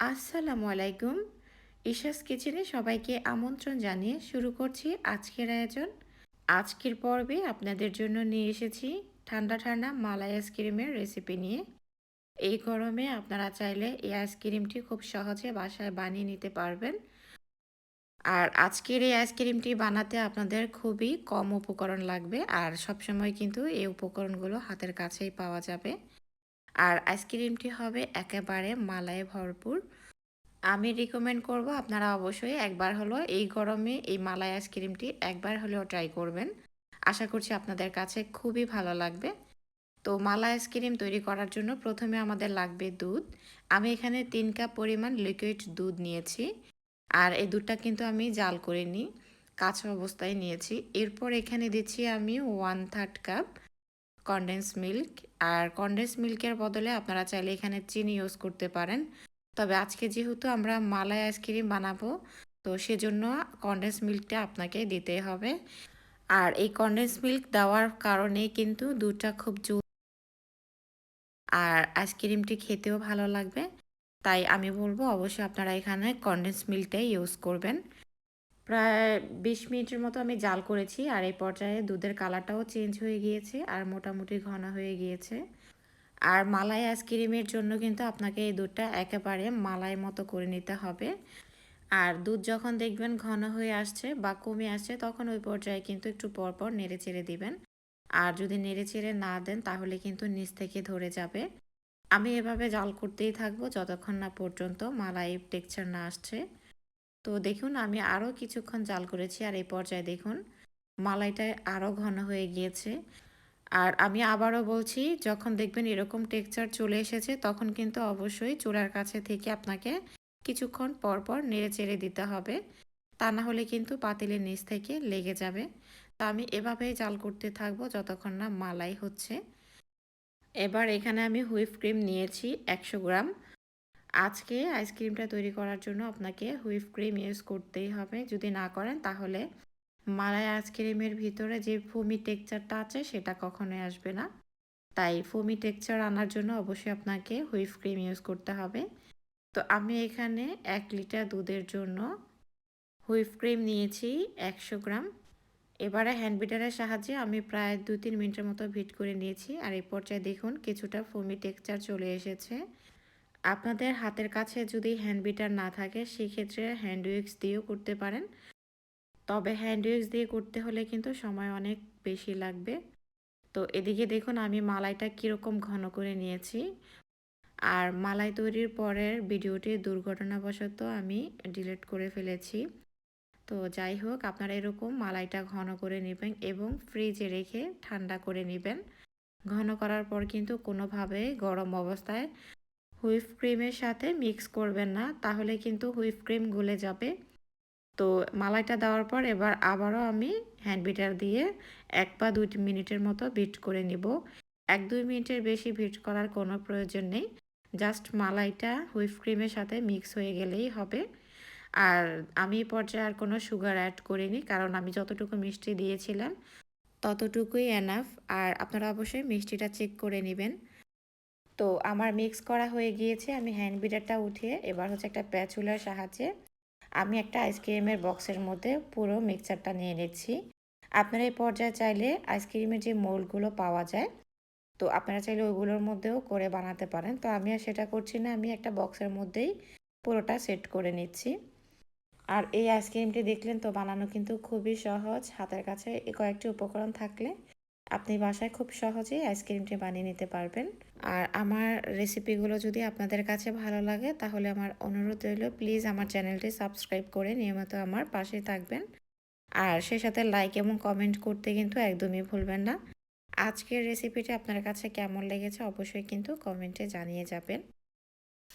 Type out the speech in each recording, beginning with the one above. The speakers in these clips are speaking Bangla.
আসসালামু আলাইকুম। ঈশাস কিচেনে সবাইকে আমন্ত্রণ জানিয়ে শুরু করছি আজকের আয়োজন। আজকের পর্বে আপনাদের জন্য নিয়ে এসেছি ঠান্ডা ঠান্ডা মালাই আইসক্রিমের রেসিপি নিয়ে। এই গরমে আপনারা চাইলে এই আইসক্রিমটি খুব সহজে বাসায় বানিয়ে নিতে পারবেন। আর আজকের এই আইসক্রিমটি বানাতে আপনাদের খুবই কম উপকরণ লাগবে আর সবসময় কিন্তু এই উপকরণগুলো হাতের কাছেই পাওয়া যাবে। আর আইসক্রিমটি হবে একেবারে মালায় ভরপুর। আমি রিকমেন্ড করব আপনারা অবশ্যই একবার হলো এই গরমে এই মালাই আইসক্রিমটি একবার হলেও ট্রাই করবেন। আশা করছি আপনাদের কাছে খুবই ভালো লাগবে। তো মালাই আইসক্রিম তৈরি করার জন্য প্রথমে আমাদের লাগবে দুধ। আমি এখানে তিন কাপ পরিমাণ লিকুইড দুধ নিয়েছি। আর এই দুধটা কিন্তু আমি জাল করে নিই, কাঁচা অবস্থায় নিয়েছি। এরপর এখানে দিচ্ছি আমি one third cup condense milk আর কনডেন্স মিল্কের বদলে আপনারা চাইলে এখানে চিনি ইউজ করতে পারেন। তবে আজকে যেহেতু আমরা মালাই আইসক্রিম বানাবো, তো সেজন্য কনডেন্স মিল্কটা আপনাকে দিতে হবে। আর এই কনডেন্স মিল্ক দেওয়ার কারণে কিন্তু দুধটা খুব জোর আর আইসক্রিমটি খেতেও ভালো লাগবে। তাই আমি বলব অবশ্যই আপনারা এখানে কনডেন্স মিল্কটাই ইউজ করবেন। প্রায় বিশ মিনিটের মতো আমি জাল করেছি আর এই পর্যায়ে দুধের কালারটাও চেঞ্জ হয়ে গিয়েছে আর মোটামুটি ঘন হয়ে গিয়েছে। আর মালাই আইসক্রিমের জন্য কিন্তু আপনাকে এই দুধটা একেবারে মালাই মতো করে নিতে হবে। আর দুধ যখন দেখবেন ঘন হয়ে আসছে বা কমে আসছে, তখন ওই পর্যায়ে কিন্তু একটু পরপর নেড়ে চেড়ে দিবেন। আর যদি নেড়ে চেড়ে না দেন, তাহলে কিন্তু নিচ থেকে ধরে যাবে। আমি এভাবে জাল করতেই থাকব যতক্ষণ না পর্যন্ত মালাই টেক্সচার না আসছে। তো দেখুন, আমি আরও কিছুক্ষণ জাল করেছি আর এই পর্যায়ে দেখুন, মালাইটা আরও ঘন হয়ে গিয়েছে। আর আমি আবারও বলছি, যখন দেখবেন এরকম টেক্সচার চলে এসেছে, তখন কিন্তু অবশ্যই চূড়ার কাছে থেকে আপনাকে কিছুক্ষণ পর পর নেড়ে চেড়ে দিতে হবে। তা না হলে কিন্তু পাতিলের নিচ থেকে লেগে যাবে। তা আমি এভাবেই জাল করতে থাকব যতক্ষণ না মালাই হচ্ছে। এবার এখানে আমি হুইপ ক্রিম নিয়েছি একশো গ্রাম। আজকে আইসক্রিমটা তৈরি করার জন্য আপনাকে হুইপ ক্রিম ইউজ করতেই হবে। যদি না করেন, তাহলে মালাই আইসক্রিমের ভিতরে যে ফোমি টেক্সচারটা আছে, সেটা কখনোই আসবে না। তাই ফোমি টেক্সচার আনার জন্য অবশ্যই আপনাকে হুইপ ক্রিম ইউজ করতে হবে। তো আমি এখানে এক লিটার দুধের জন্য হুইপ ক্রিম নিয়েছি একশো গ্রাম। এবারে হ্যান্ড বিটারের সাহায্যে আমি প্রায় দু তিন মিনিটের মতো ভিট করে নিয়েছি। আর এই পর্যায়ে দেখুন, কিছুটা ফোমি টেক্সচার চলে এসেছে। আপনাদের হাতের কাছে যদি হ্যান্ড বিটার না থাকে, সেক্ষেত্রে হ্যান্ড উইক্স দিয়েও করতে পারেন। তবে হ্যান্ড উইক্স দিয়ে করতে হলে কিন্তু সময় অনেক বেশি লাগবে। তো এদিকে দেখুন আমি মালাইটা কীরকম ঘন করে নিয়েছি। আর মালাই তৈরির পরের ভিডিওটি দুর্ঘটনাবশত আমি ডিলিট করে ফেলেছি। তো যাই হোক, আপনারা এরকম মালাইটা ঘন করে নেবেন এবং ফ্রিজে রেখে ঠান্ডা করে নেবেন। ঘন করার পর কিন্তু কোনোভাবে গরম অবস্থায় হুইপ ক্রিমের সাথে মিক্স করবেন না, তাহলে কিন্তু হুইপ ক্রিম গলে যাবে। তো মালাইটা দেওয়ার পর এবার আবারও আমি হ্যান্ড বিটার দিয়ে এক বা দুই মিনিটের মতো বিট করে নিব। এক দুই মিনিটের বেশি বিট করার কোনো প্রয়োজন নেই, জাস্ট মালাইটা হুইপ ক্রিমের সাথে মিক্স হয়ে গেলেই হবে। আর আমি পর্যায়ে আর কোনো সুগার অ্যাড করিনি, কারণ আমি যতটুকু মিষ্টি দিয়েছিলাম ততটুকুই এনাফ আর আপনারা অবশ্যই মিষ্টিটা চেক করে নেবেন। তো আমার মিক্স করা হয়ে গিয়েছে। আমি হ্যান্ড বিটারটা উঠিয়ে এবার হচ্ছে একটা প্যাচুলার সাহায্যে আমি একটা আইসক্রিমের বক্সের মধ্যে পুরো মিক্সারটা নিয়ে নিচ্ছি। আপনারা এই পর্যায়ে চাইলে আইসক্রিমের যে মোলগুলো পাওয়া যায়, তো আপনারা চাইলে ওইগুলোর মধ্যেও করে বানাতে পারেন। তো আমি আর সেটা করছি না, আমি একটা বক্সের মধ্যেই পুরোটা সেট করে নিচ্ছি। আর এই আইসক্রিমটি দেখলেন তো, বানানো কিন্তু খুবই সহজ। হাতের কাছে কয়েকটি উপকরণ থাকলে আপনি বাসায় খুব সহজেই আইসক্রিমটি বানিয়ে নিতে পারবেন। আর আমার রেসিপিগুলো যদি আপনাদের কাছে ভালো লাগে, তাহলে আমার অনুরোধ রইল প্লিজ আমার চ্যানেলটি সাবস্ক্রাইব করে নিয়মিত আমার পাশে থাকবেন। আর সে সাথে লাইক এবং কমেন্ট করতে কিন্তু একদমই ভুলবেন না। আজকের রেসিপিটি আপনার কাছে কেমন লেগেছে অবশ্যই কিন্তু কমেন্টে জানিয়ে যাবেন।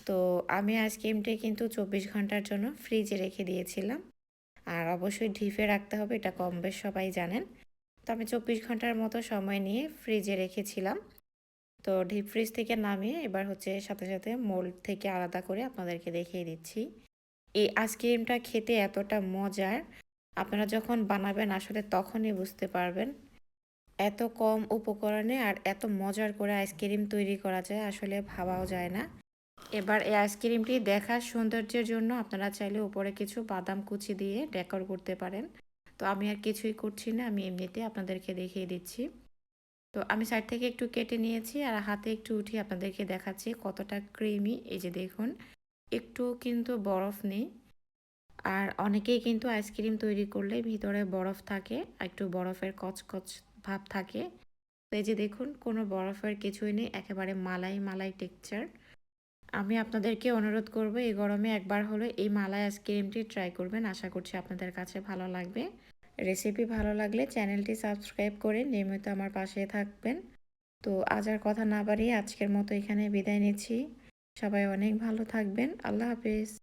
তো আমি আইসক্রিমটি কিন্তু চব্বিশ ঘণ্টার জন্য ফ্রিজে রেখে দিয়েছিলাম। আর অবশ্যই ঢিপে রাখতে হবে, এটা কম বেশ সবাই জানেন। তো আমি চব্বিশ ঘণ্টার মতো সময় নিয়ে ফ্রিজে রেখেছিলাম। তো ডিপ ফ্রিজ থেকে নামিয়ে এবার হচ্ছে সাথে সাথে মোল্ড থেকে আলাদা করে আপনাদেরকে দেখিয়ে দিচ্ছি। এই আইসক্রিমটা খেতে এতটা মজার, আপনারা যখন বানাবেন আসলে তখনই বুঝতে পারবেন। এত কম উপকরণে আর এত মজার করে আইসক্রিম তৈরি করা যায় আসলে ভাবাও যায় না। এবার এই আইসক্রিমটি দেখার সৌন্দর্যের জন্য আপনারা চাইলে উপরে কিছু বাদাম কুচি দিয়ে ডেকোর করতে পারেন। তো আমি আর কিছুই করছি না, আমি এমনিতে আপনাদেরকে দেখিয়ে দিচ্ছি। তো আমি সাইড থেকে একটু কেটে নিয়েছি আর হাতে একটু উঠিয়ে আপনাদেরকে দেখাচ্ছি কতটা ক্রিমি এই যে দেখুন, একটু কিন্তু বরফ নেই আর অনেকেই কিন্তু আইসক্রিম তৈরি করলে ভিতরে বরফ থাকে একটু বরফের কচকচ ভাব থাকে। তো এই যে দেখুন, কোনো বরফের কিছুই নেই, একেবারে মালাই মালাই টেক্সচার আমি আপনাদেরকে অনুরোধ করব, এই গরমে একবার হলো এই মালাই আইসক্রিমটি ট্রাই করবেন। আশা করছি আপনাদের কাছে ভালো লাগবে। রেসিপি ভালো লাগলে চ্যানেলটি সাবস্ক্রাইব করে নিয়মিত আমার পাশে থাকবেন। তো আজ আর কথা না বাড়িয়ে আজকের মতো এখানে বিদায় নিচ্ছি। সবাই অনেক ভালো থাকবেন। আল্লাহ হাফিজ।